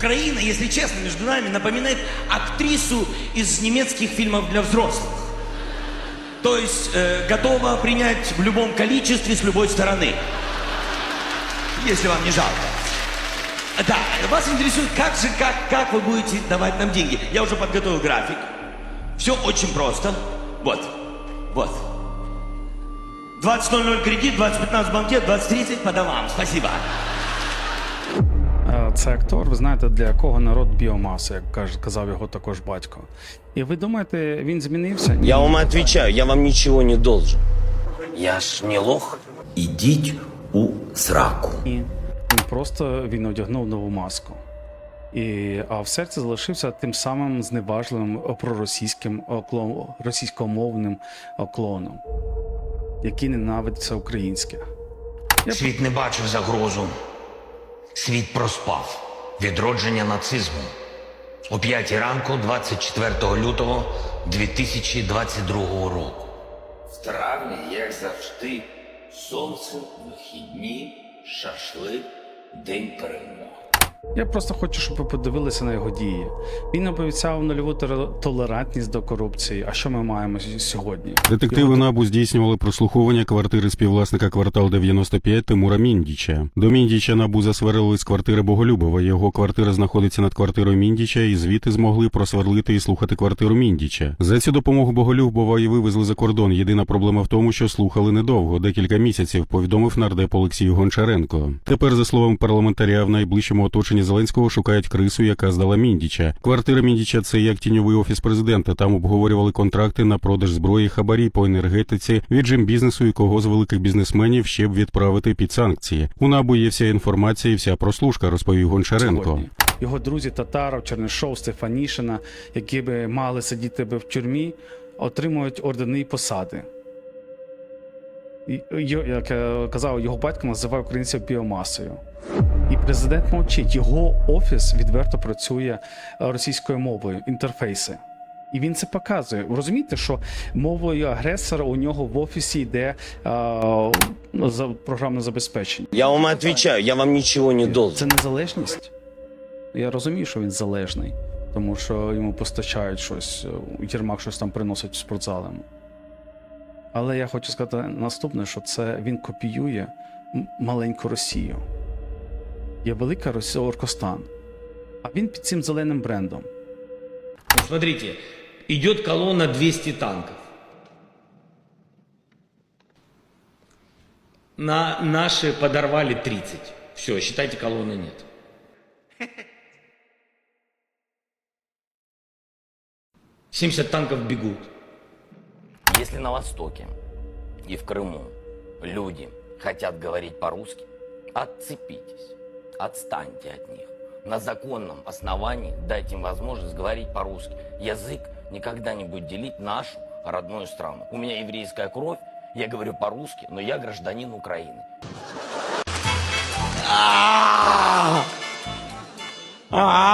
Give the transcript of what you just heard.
Украина, если честно, между нами, напоминает актрису из немецких фильмов для взрослых. То есть э, готова принять в любом количестве с любой стороны. Если вам не жалко. Да, вас интересует, как же, как, как вы будете давать нам деньги. Я уже подготовил график. Все очень просто. Вот, вот. 20.00 кредит, 20.15 банкет, 20.30 по домам. Спасибо. Це актор, ви знаєте, для якого народ біомаса, як каже, казав його також батько. І ви думаєте, він змінився? Я вам отвечаю, я вам ничего не должен. Я ж не лох. Ідіть у сраку. Ні. Він просто він одягнув нову маску. І, а в серці залишився тим самим зневажливим проросійським оклон, російськомовним клоном, який ненавидить все українське. Світ не бачив загрозу. Світ проспав відродження нацизму. О 5 ранку, 24 лютого 2022 року. В травні, як завжди, сонце, вихідні, шашлик, день перемоги. Я просто хочу, щоб ви подивилися на його дії. Він обіцяв нульову толерантність до корупції. А що ми маємо сьогодні? Детективи Його НАБУ здійснювали прослуховування квартири співвласника квартал 95 Тимура Міндіча. До Міндіча НАБУ засверлили з квартири Боголюбова. Його квартира знаходиться над квартирою Міндіча, і звідти змогли просверлити і слухати квартиру Міндіча. За цю допомогу Боголюбова і вивезли за кордон. Єдина проблема в тому, що слухали недовго, декілька місяців. Повідомив нардеп Олексій Гончаренко. Тепер, за словами парламентаря, в найближчому оточенні Зеленського шукають крису, яка здала Міндіча. Квартира Міндіча це як тіньовий офіс президента. Там обговорювали контракти на продаж зброї, хабарі по енергетиці, віджим бізнесу і кого з великих бізнесменів ще б відправити під санкції. У набу є вся інформація і вся прослушка, розповів Гончаренко. Його друзі Татаров, Чернишов, Стефанішина, які би мали сидіти би в тюрмі, отримують ордени і посади. Як я казав, його батько називає українців біомасою. Президент мовчить. Його офіс відверто працює е, російською мовою, інтерфейси. І він це показує. Ви розумієте, що мовою агресора у нього в офісі йде е, за програмне забезпечення. Я вам отвечаю, я вам ничего не Це незалежність. Я розумію, що він залежний, тому що йому постачають щось, е, Єрмак щось там приносить в спортзал. Але я хочу сказати наступне, що це він копіює маленьку Росію. Є велика Росія Оркостан. А він під цим зеленим брендом. Ну, смотрите, идет колонна 200 танков. На наши подорвали 30. Все, считайте, колонны нет. Семьдесят танков бегут. Если на Востоке и в Крыму люди хотят говорить по-русски, отцепитесь, отстаньте от них. На законном основании дайте им возможность говорить по-русски. Язык никогда не будет делить нашу родную страну. У меня еврейская кровь, я говорю по-русски, но я гражданин Украины. Ah!